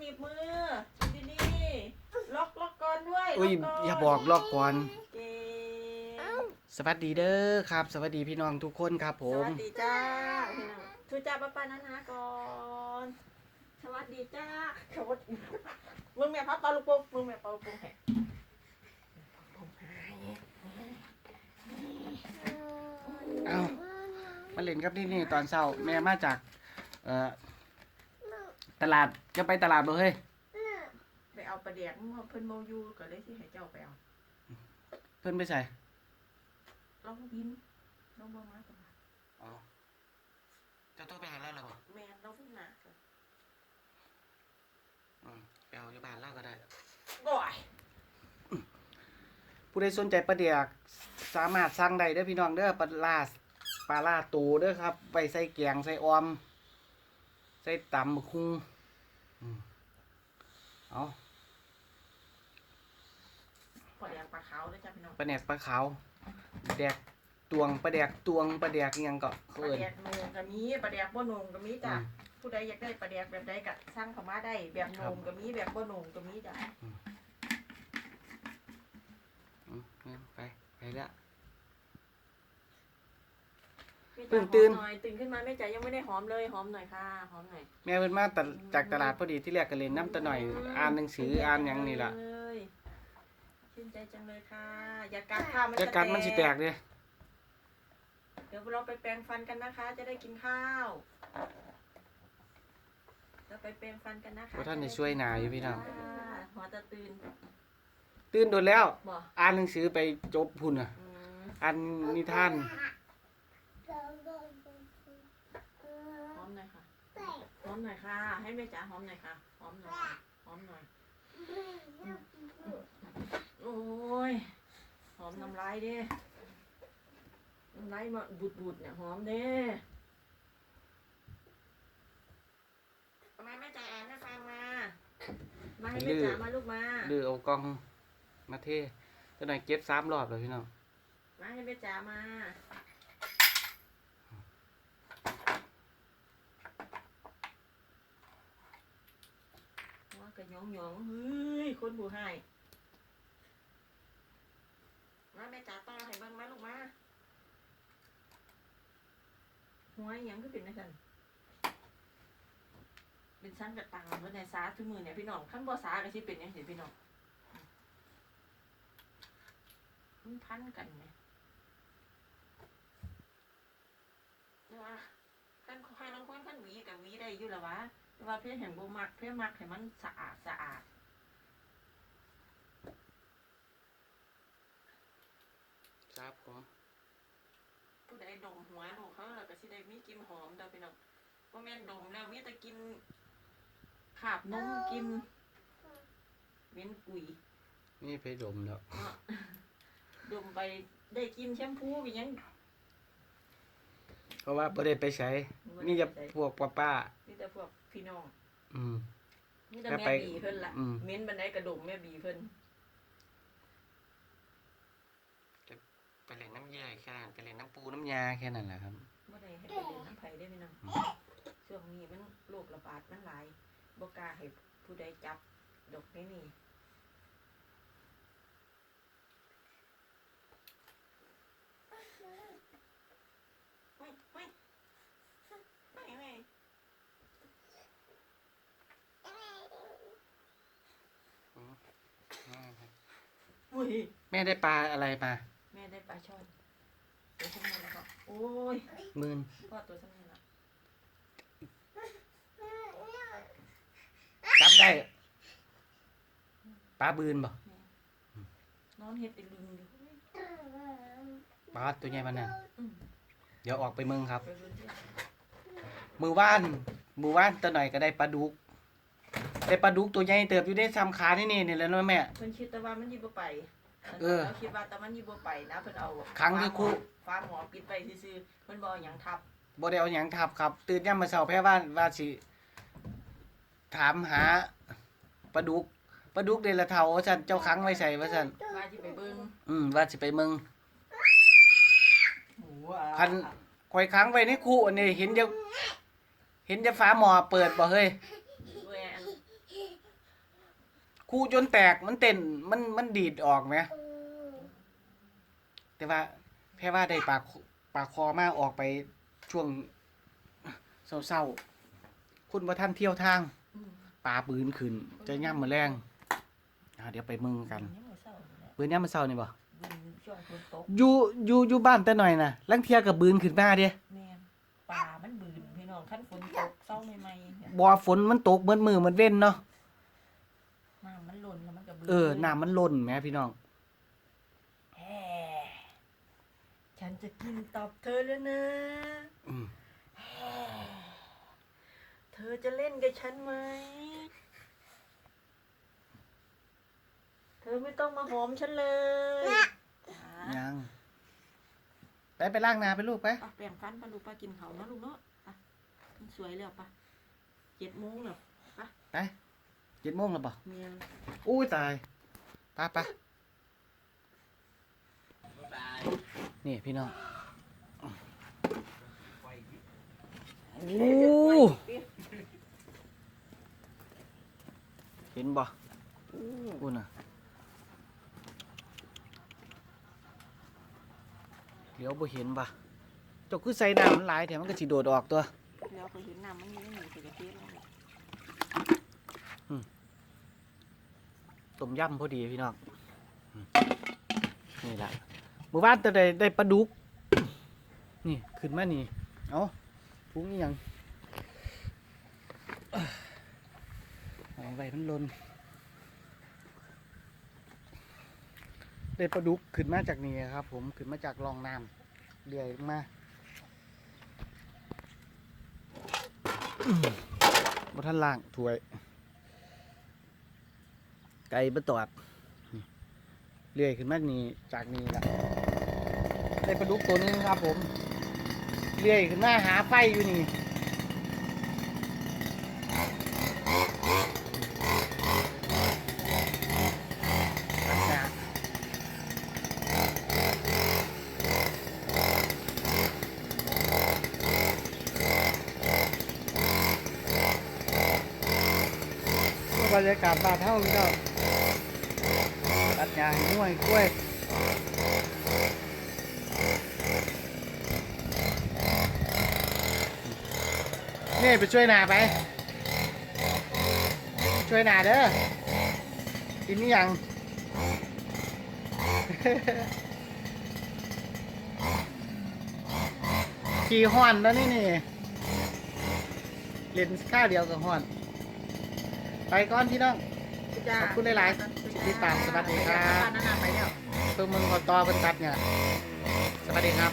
หนีบมือดีดีๆล็อกล็อกก่อนด้วยอุ้ยล็นอย่าบอกลอกก่อน เก่งสวัสดีเด้อครับ สวัสดีพี่น้องทุกคนครับผสม วัสดีจ้าพี่น้องทูจ้าป้าป้านานาก่อนสวัสดีจ้าสวัสดีมึงแม่พับเปาลูกโป่งมึงแม่เปาลูกโป่งแหกเอามาเล่นกับที่นี่ตอนเช้าแม่มาจากเอ่อ ตลาดจะไปตลาดบ่เฮ้ยไปเอาปลาเดียกมึงเอาเพิ่นโมอยูก็เลยที่ให้เจ้าไปเอาเพิ่นไปใส่ลองบินลองบ่มาตลาดอ๋อเจ้าต้องไปหาแล้วเหรอแม่นเราเพิ่งหนาค่ะอืมไปเอาอยู่บ้านเล่าก็ได้บ่อยผู้ใดสนใจปลาเดียกสามารถสั่งได้เด้อพี่น้องเด้อปลาลาสปลาลาตูเด้อครับ ไปใส่แกงใส่ออม ใส่ตำบักคุงอืมเอาปลาเดียกปลาขาวด้วยจ้าพี่น้องปลาแดกปลาขาวแดกตวงปลาแดกตวงปลาแดกอิหยังก็ปเขาลาเอิ้นเดียกโหนงก็มีปลาเดียกบ่โหนงก็มีจ้ะอืมผู้ใดอยากได้ปลาเดียกแบบใดก็สั่งเข้ามาได้แบบโหนงก็มีแบบบ่โหนงก็มีจ้ะ อืมงั้นไปไปละ พี่ เพิ่จ๋างตื่น หอมหน่อยตื่นขึ้นมาแม่จ๋ายังไม่ได้หอมเลยหอมหน่อยค่ะหอมหน่อยแม่เพิ่นมาตัดจากตลาดพอดีที่แรกก็เล่นน้ำตะหน่อย อ่านหนังสืออ่านหยังนี่ล่ะเลยชื่นใจจังเลยค่ะ อย่ากัดค่ะมันจะกัดมันสิแตกเด้เดี๋ยวเราไปแปรงฟันกันนะคะ จะได้กินข้าวเราไปแปรงฟันกันนะคะเพราะท่านได้ช่วยหนาอยู่พี่น้องจ้าหัวจะตื่นตื่นโดนแล้ว บ่อ่านหนังสือไปจบพุ่นอะอืมอ่านนิทาน หอมหน่อยค่ะห อมหน่อยค่ะ ให้แม่จ๋าหอมหน่อยค่ะ หอมหน่อยค่ะหอมหน่อย โอ้ย หอมน้ำลายเด้น้ำลายมาบูดๆเนี่ยหอมเด้ทำไมแม่จ๋าอ่านให้ฟังมา มาให้แม่จ๋ามาลูกมา ดื้อเอากล้องมาเทตะหน่อยเก็บสามรอบเลยพี่น้อง มาให้แม่จ๋ามา กระหยองหยองๆเฮ้ยคนผู้ให้มาแม่จ๋าต่อให้เบิ่งมาลูกมาหัวยังก็เป็นนะท่านเป็นชั้นกระตังเมื่อในซาทุกมือเนี่ยพี่น้องขั้นบ่ซาก็สิเป็นอยังเห็นพี่น้องมันพันกันไหมเดี๋ยวว่าขั้นให้น้องคนขั้นหวีกับหวีได้อยู่แล้วะ ว่าเพื่อนเห็นบ่มักเพื่อนมักให้มันสะอาดสะอาดครับผมผู้ใดดมหัวลูกเขาแล้วก็สิได้มีกลิ่นหอมเด้อพี่น้องบ่แม่นดมแล้วมีแต่กินขาบนมกินเว้นกุยนี่ไปดมแล้ว เนาะดมไปได้กินแชมพูไปยัง เพราะว่าประเด็ไปใช้มีจะพวกป้าป้ามีแต่พวกพี่น้องๆอืมมีแต่แล้วแม่ไปบีเพิ่นล่ะอืมเม้นบันไดกระดมแม่บีเพิ่นไปเล่นน้ำใหญ่แค่นั้นไปเล่นน้ำปูน้ำยาแค่นั้นแหละครับบ่ได้ให้ไปเล่นน้ำไผได้พี่น้องช่วงนี้มันโรคระบาดมันหลายบกล้าให้ผู้ใดจับดอกนี่นี่ ไม่ไม่ไม่ไม่อุ้ยแม่ได้ปลาอะไรมาแม่ได้ปลาช่อนตัวช่างนี้แล้วก็โอ้ยหมื่นพ่อตัวช่างนี้ละจับได้ปลาบืนบ่นอนเห็ดไอ้ลุงอยู่ปลาตัวใหญ่มันน่ะอืม เดี๋ยวออกไปเมืองครับไปเบิ่งเที่ยวมือว่าน มือว่านตัวหน่อยก็ได้ปลาดุก ได้ปลาดุกตัวใหญ่เติบอยู่ได้ซ้ำขานี่นี่นี่แหล้วเนาะแม่ เพิ่นคิดแต่ว่ามันอยิบไปเออราคิดว่าแต่มันอยิบไปนะเพิ่นเอาครั้งที่ครูฟ้าหมอปิดไปซื่อๆเพิ่นบ่เอาหยังทับบ่ได้เอาหยังทับครับ ตื่นย่ำมาเช้าแพ้ว่านว่าสิ ถามหาปลาดุกปลาดุกเดละเท่าว่าซั่นเจ้าค้างไว้ใส่ว่าซั่นว่าสิไปเบิ่งอืมว่าสิไปเมืองโอ้พันคอยค้างไว้ในคูอันนี้เห็นจะเห็นจะฟ้าหมอเปิดบ่เฮ้ยแหวนคูจนแตกมันเต้นมันมันดีดออกไหมแต่ว่าแค่ว่าได้ปากปากคอมาออกไปช่วงเศร้าๆคุณว่าท่านเที่ยวทางอืมปลาปืนขึ้นจะย่ำมือแรงอ่าเดี๋ยวไปมึงกันยังบ่เศร้าอยู่แล้วปืนย่ำมือเศร้านี่บ่บึน ช่วงฝนตกอยู่อยู่อยู่บ้านแต่หน่อยนะลังเทียกับบืนขึ้นมาเด้แม่นป่ามันบืนพี่น้องคันฝนตกเศร้าใหม่ๆเนี่ยบ่ฝนมันตกเหมือนมือเหมือนเว้นเนาะน้ำมันหล่นแล้วมันก็บืนเออน้ำมันล้นแหม่พี่น้อง แฮ่ฉันจะกินตับเธอแล้วนะอืม แฮ่เธอจะเล่นกับฉันไหม เธอไม่ต้องมาหอมฉันเลยจ้า ยังไปไปล้างหนาไปลูกไปปะแปรงฟันปะลูกปะกินเขาวเนาะลูกเนาะปะมันสวยแล้วปะเจ็ดโมงแล้วปะไปเจ็ดโมงแล้วบ่เมียนอุ้ยตายไปไปนี่พี่น้องโอ้เห็นบ่อู้น่ะ เดี๋ยวบ่เห็นบ่เจ้าคือใส่น้ำมันหลายแถมมันก็สิโดดออกตัวแล้วก็เห็นน้ำมันมีหมูใส่กระเทียมแล้วต้มยำพอดีพี่น้องอืมนี่แหละเมื่อวานจะได้ได้ปลาดุก นี่ขึ้นมานี่ เอาพุงอหยังเอาไว้มันหลน ได้ปลาดุกขึ้นมาจากนี่ครับ ผมขึ้นมาจากรองน้ำเลื่อยลงมาบนท่านล่างถวย ไก่บะตอดเลื่อยขึ้นมานี่จากนี่ละได้ปลาดุกตัวนึงครับ ผมเลื่อยขึ้นมาหาไฟอยู่นี่ตัดหญ้าบ รรยากาศบ้านเท่าพี่น้องตัดหญ้าให้ง่วยกล้วยนี่ไปช่วยนาไป ช่วยนาเด้อกินนี่ยังขี่ห้อนแล้วนี่นี่เล่นข้าเดียวกับห้อน ไปก่อนพี่น้อง จ้าขอบคุณหลายๆที่ตามสวัสดีครับนั่นน่ะไปแล้วเพิ่งมึงขอต่อเป็นตัดเนี่ย สวัสดีครับ